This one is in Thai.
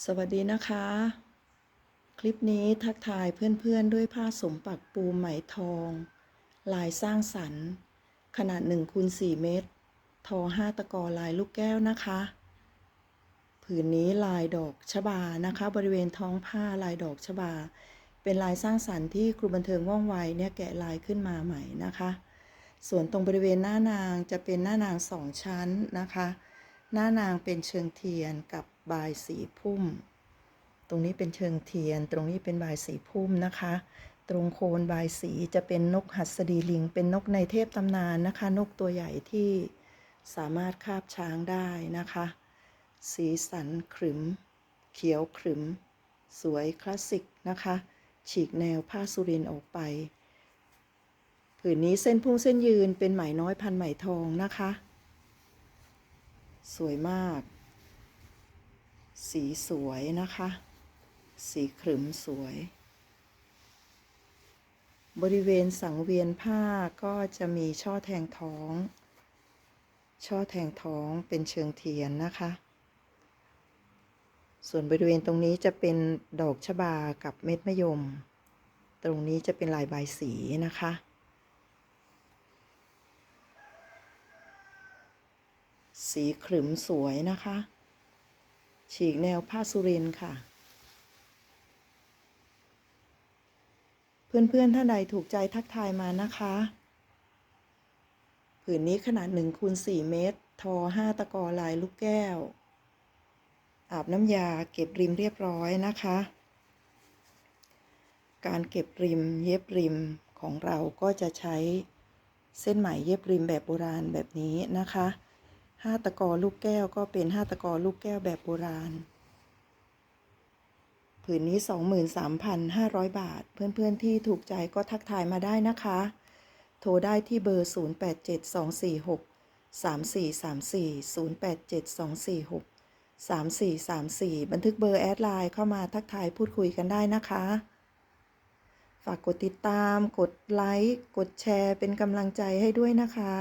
สวัสดีนะคะ คลิปนี้ทักทายเพื่อนๆด้วยผ้าสมปักปูไหมทอง ลายสร้างสรรค์ ขนาด1คูณ4เมตร ทอ 5 ตะกอลายลูกแก้วนะคะ ผืนนี้ลายดอกชบานะคะ บริเวณท้องผ้าลายดอกชบา เป็นลายสร้างสรรค์ที่ครูบันเทิงว่องไวเนี่ยแกะลายขึ้นมาใหม่นะคะ ส่วนตรงบริเวณหน้านางจะเป็นหน้านางสองชั้นนะคะ หน้านางเป็นเชิงเทียนกับบายสีพุ่ม ตรงนี้เป็นเชิงเทียน ตรงนี้เป็นบายสีพุ่มนะคะ ตรงโคนบายสีจะเป็นนกหัสดีลิง เป็นนกในเทพตำนานนะคะ นกตัวใหญ่ที่สามารถคาบช้างได้นะคะ สีสันขรึม เขียวขรึม สวยคลาสสิกนะคะ ฉีกแนวผ้าสุรินออกไป ผืนนี้เส้นพุ่งเส้นยืนเป็นไหมน้อยพันไหมทองนะคะ สวยมาก สีสวยนะคะ สีขรึมสวย บริเวณสังเวียนผ้าก็จะมีช่อแทงท้อง ช่อแทงท้องเป็นเชิงเทียนนะคะ ส่วนบริเวณตรงนี้จะเป็นดอกชบากับเม็ดมะยม ตรงนี้จะเป็นลายใบสีนะคะ สีขรึมสวยนะคะ ฉีกแนวผ้าสุรินค่ะ เพื่อนๆท่านใดถูกใจทักทายมานะคะผืนนี้ขนาด1คูณ4เมตร ทอ 5 ตะกอลายลูกแก้ว อาบน้ำยาเก็บริมเรียบร้อยนะคะ การเก็บริมเย็บริมของเราก็จะใช้เส้นไหมเย็บริมแบบโบราณแบบนี้นะคะ ห้าตะกอลูกแก้วก็เป็นห้าตะกอลูกแก้วแบบโบราณ ผืนนี้ 23,500 บาท เพื่อนๆที่ถูกใจก็ทักทายมาได้นะคะ โทรได้ที่เบอร์ 0872463434 0872463434 บันทึกเบอร์แอดไลน์เข้ามาทักทายพูดคุยกันได้นะคะ ฝากกดติดตาม กดไลค์ กดแชร์เป็นกำลังใจให้ด้วยนะคะ